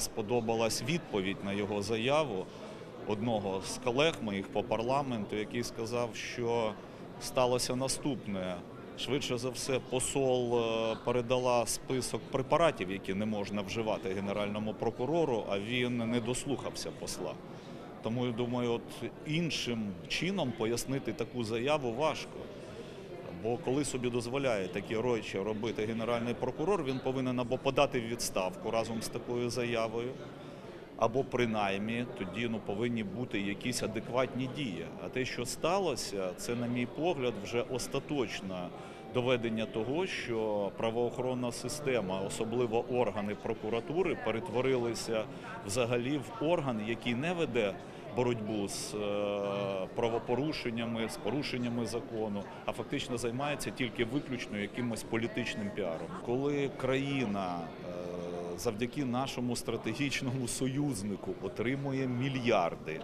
сподобалась відповідь на його заяву одного з колег моїх по парламенту, який сказав, що сталося наступне. Швидше за все, посол е, передала список препаратів, які не можна вживати генеральному прокурору, а він не дослухався посла. Тому я думаю, от іншим чином пояснити таку заяву важко. Бо коли собі дозволяє такі речі робити генеральний прокурор, він повинен або подати відставку разом з такою заявою, або принаймні тоді ну, повинні бути якісь адекватні дії. А те, що сталося, це, на мій погляд, вже остаточне доведення того, що правоохоронна система, особливо органи прокуратури, перетворилися взагалі в орган, який не веде боротьбу з е, правопорушеннями, з порушеннями закону, а фактично займається тільки виключно якимось політичним піаром. Коли країна е, завдяки нашому стратегічному союзнику отримує мільярди.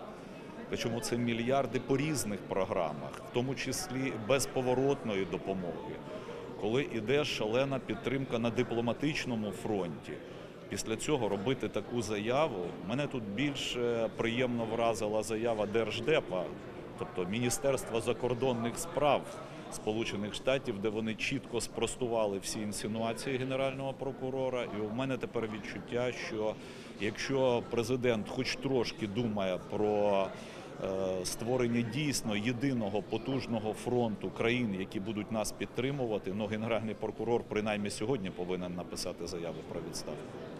Причому це мільярди по різних програмах, в тому числі безповоротної допомоги. Коли іде шалена підтримка на дипломатичному фронті, після цього робити таку заяву. Мене тут більше приємно вразила заява Держдепа, тобто Міністерства закордонних справ Сполучених Штатів, де вони чітко спростували всі інсинуації генерального прокурора. І у мене тепер відчуття, що якщо президент хоч трошки думає про е, створення дійсно єдиного потужного фронту країн, які будуть нас підтримувати, ну генеральний прокурор принаймні сьогодні повинен написати заяву про відставку.